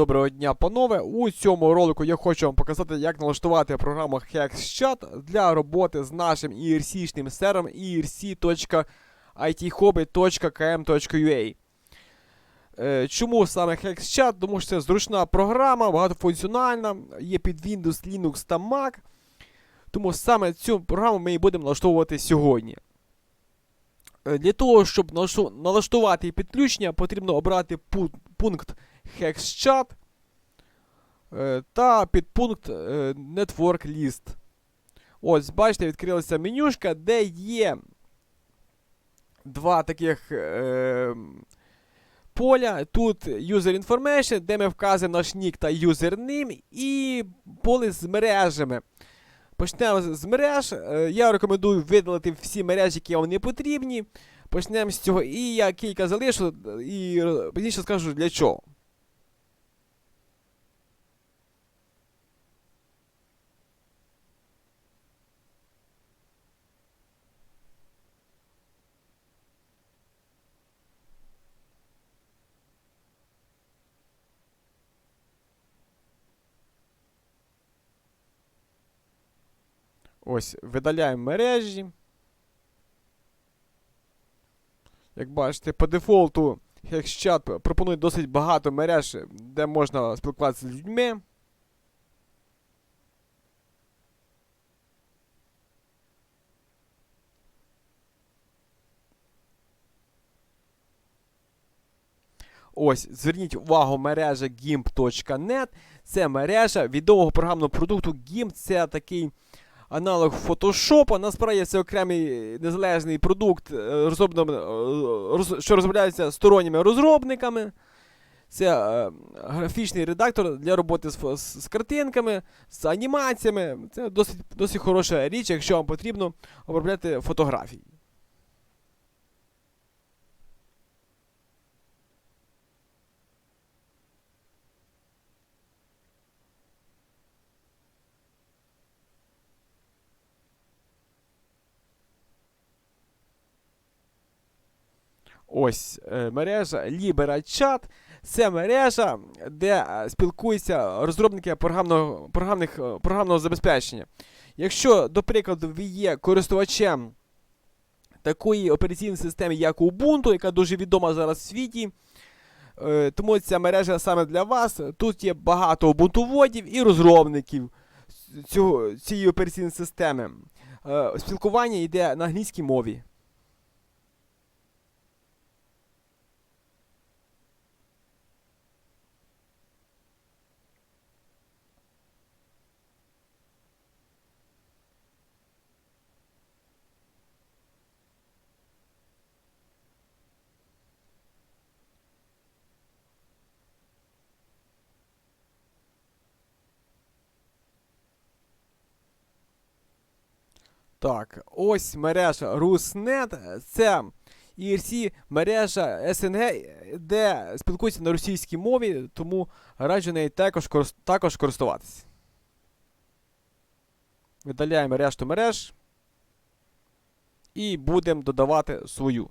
Доброго дня, панове. У цьому ролику я хочу вам показати, як налаштувати програму HexChat для роботи з нашим IRC-шним сервером irc.ithobby.km.ua. Е, Чому саме HexChat? Тому що це зручна програма, багатофункціональна, є під Windows, Linux та Mac. Тому саме цю програму ми і будемо налаштовувати сьогодні. Е, Для того, щоб налаштувати підключення, потрібно обрати пу- пункт HexChat е, та підпункт е, Network List. Ось, бачите, відкрилася менюшка, де є два таких е, поля. Тут User Information, де ми вказуємо наш нік та юзерним, і поле з мережами. Почнемо з мереж. Е, Я рекомендую видалити всі мережі, які вам не потрібні. Почнемо з цього. І я кілька залишу, і пізніше скажу для чого. Ось, видаляємо мережі. Як бачите, по дефолту HexChat пропонує досить багато мереж, де можна спілкуватися з людьми. Ось, зверніть увагу, мережа gimp.net. Це мережа відомого програмного продукту GIMP. Це такий аналог Photoshop. Насправді це окремий незалежний продукт, е, е, що розробляється сторонніми розробниками. Це е, графічний редактор для роботи з, з, з картинками, з анімаціями. Це досить, досить хороша річ, якщо вам потрібно обробляти фотографії. Ось е, мережа LiberaChat. Це мережа, де е, спілкуються розробники програмного, програмних, е, програмного забезпечення. Якщо, до прикладу, ви є користувачем такої операційної системи, як Ubuntu, яка дуже відома зараз в світі, тому ця мережа саме для вас. Тут є багато убунтуводів і розробників цього, цієї операційної системи. Спілкування йде на англійській мові. Так, ось мережа Руснет. Це ERC мережа СНГ, де спілкуються на російській мові, тому раджу нею також, також користуватися. Видаляємо решту мереж. І будемо додавати свою.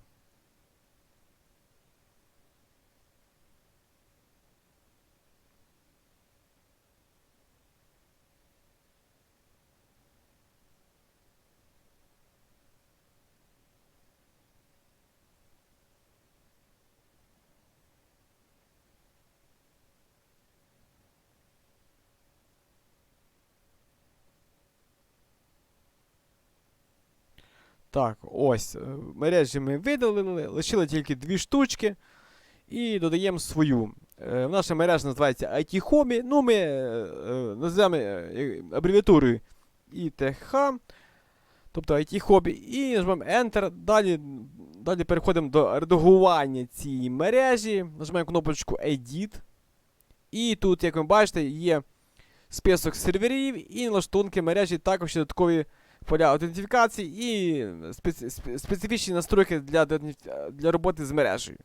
Так, ось. е, Мережі ми видалили, лишили тільки дві штучки. І додаємо свою. Е, Наша мережа називається IT Hobby. Ну, ми е, е, називаємо е, абревіатурою ITH. Тобто IT Hobby. І нажимаємо Enter. Далі, далі переходимо до редагування цієї мережі. Нажимаємо кнопочку Edit. І тут, як ви бачите, є список серверів і налаштунки мережі, також додаткові поля аутентифікації і специ- специфічні настройки для, для роботи з мережею.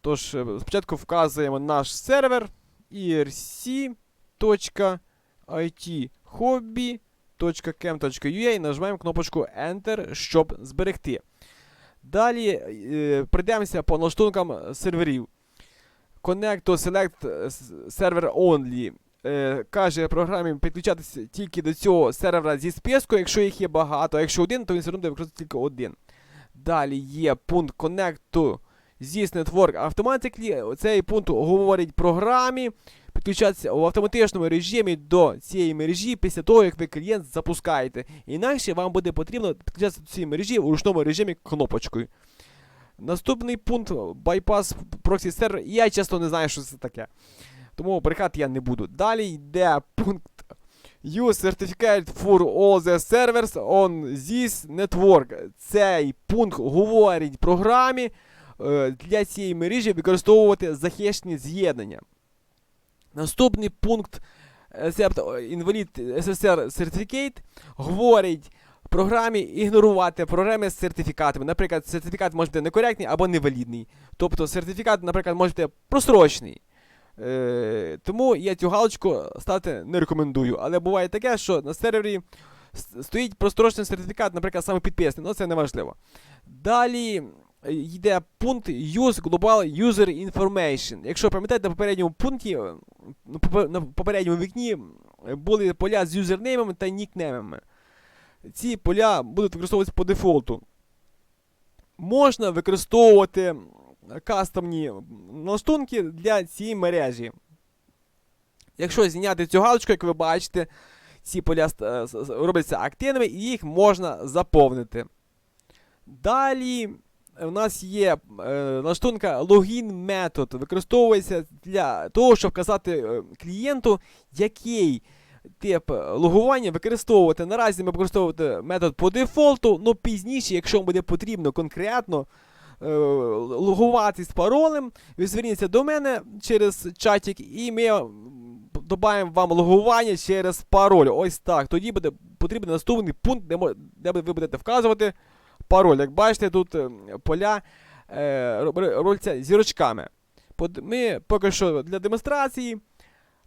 Тож, е, спочатку вказуємо наш сервер irc.ithobby.cam.ua і нажимаємо кнопочку Enter, щоб зберегти. Далі е, пройдемося по налаштункам серверів. Connect to Select е, Server Only. Е, каже програмі підключатися тільки до цього сервера зі списку, якщо їх є багато. А якщо один, то він все одно буде використовувати тільки один. Далі є пункт to This Network Automatically. Цей пункт говорить програмі підключатися в автоматичному режимі до цієї мережі після того, як ви клієнт запускаєте. Інакше вам буде потрібно підключатися до цієї мережі у ручному режимі кнопочкою. Наступний пункт bypass proxy сервер. Я чесно не знаю, що це таке. Тому брехати я не буду. Далі йде пункт Use certificate for all the servers on this network. Цей пункт говорить програмі е, для цієї мережі використовувати захищені з'єднання. Наступний пункт Accept Invalid SSR Certificate говорить програмі ігнорувати програми з сертифікатами. Наприклад, сертифікат може бути некоректний або невалідний. Тобто сертифікат, наприклад, може бути просрочений. Е, тому я цю галочку ставити не рекомендую. Але буває таке, що на сервері стоїть прострочений сертифікат, наприклад, саме підписаний, але це не важливо. Далі е, йде пункт Use Global User Information. Якщо пам'ятаєте, на попередньому пункті, е, на попередньому вікні е, були поля з юзернеймами та нікнеймами. Ці поля будуть використовуватися по дефолту. Можна використовувати кастомні налаштунки для цієї мережі. Якщо зняти цю галочку, як ви бачите, ці поля с- робляться активними і їх можна заповнити. Далі у нас є е, налаштунка логін метод. Використовується для того, щоб вказати е, клієнту, який тип логування використовувати. Наразі ми використовувати метод по дефолту, але пізніше, якщо буде потрібно конкретно е, логувати з паролем, ви зверніться до мене через чатик, і ми додаємо вам логування через пароль. Ось так. Тоді буде потрібен наступний пункт, де, ви будете вказувати пароль. Як бачите, тут е, поля е, робляться зірочками. Ми поки що для демонстрації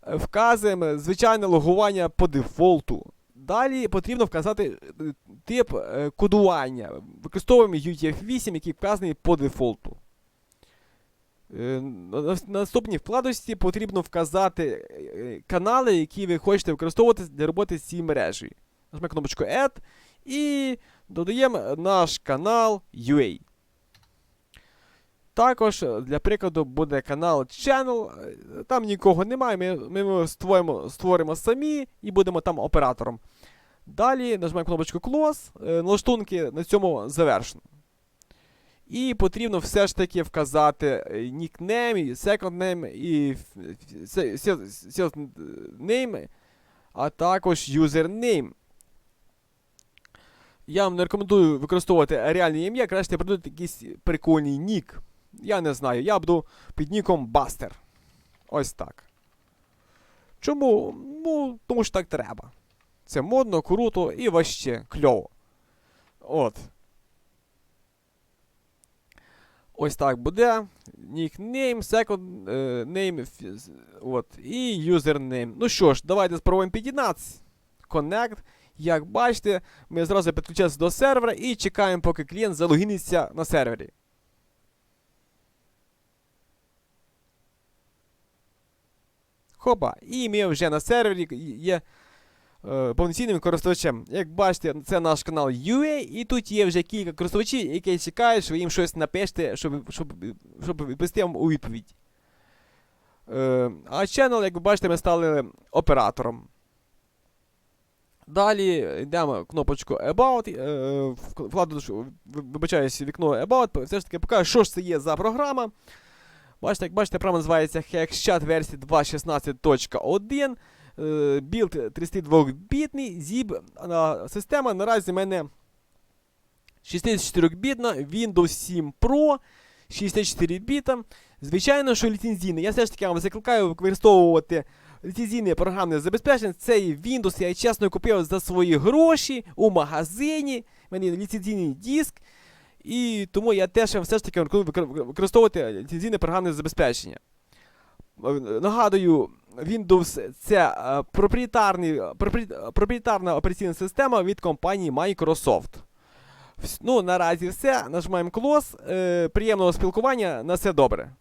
е, вказуємо звичайне логування по дефолту. Далі потрібно вказати е, тип е, кодування. Використовуємо UTF-8, який вказаний по дефолту. Е, на- на на наступній вкладочці потрібно вказати канали, які ви хочете використовувати для роботи з цією мережею. Нажмемо кнопочку Add і додаємо наш канал UA. Також для прикладу буде канал Channel. Там нікого немає. Ми, ми його створимо, створимо самі і будемо там оператором. Далі нажмемо кнопочку Close. е, Налаштунки на цьому завершено. І потрібно все ж таки вказати е, нікнейм, і second name і name, а також username. Я вам не рекомендую використовувати реальне ім'я, краще придумати якийсь прикольний нік. Я не знаю, я буду під ніком Бастер. Ось так. Чому? Ну, тому що так треба. Це модно, круто і ваще кльово. От. Ось так буде. Нікнейм, second е, name, от, і username. Ну що ж, давайте спробуємо під'єднатися. Connect. Як бачите, ми зразу підключаємося до сервера і чекаємо, поки клієнт залогіниться на сервері. Хопа, і ми вже на сервері є повноцінним користувачем. Як бачите, це наш канал UA, і тут є вже кілька користувачів, які чекають, що ви їм щось напишете, щоб, щоб, щоб відповісти вам у відповідь. Е, а channel, як ви бачите, ми стали оператором. Далі йдемо кнопочку About, е, вибачаюсь, вікно About, все ж таки покажу, що ж це є за програма. Бачите, як бачите, програма називається HexChat версії 2.16.1. Е, Білд 32-бітний, ZIP а, система наразі в мене 64-бітна, Windows 7 Pro, 64 біта. Звичайно, що ліцензійний. Я все ж таки вам закликаю використовувати ліцензійне програмне забезпечення. Цей Windows я чесно купив за свої гроші у магазині. У мене є ліцензійний диск. І тому я теж все ж таки використовувати ліцензійне програмне забезпечення. Е, Нагадую, Windows це проприєтарний, проприєтарна операційна система від компанії Microsoft. Ну, наразі все. Нажимаємо Close. Е, приємного спілкування. На все добре.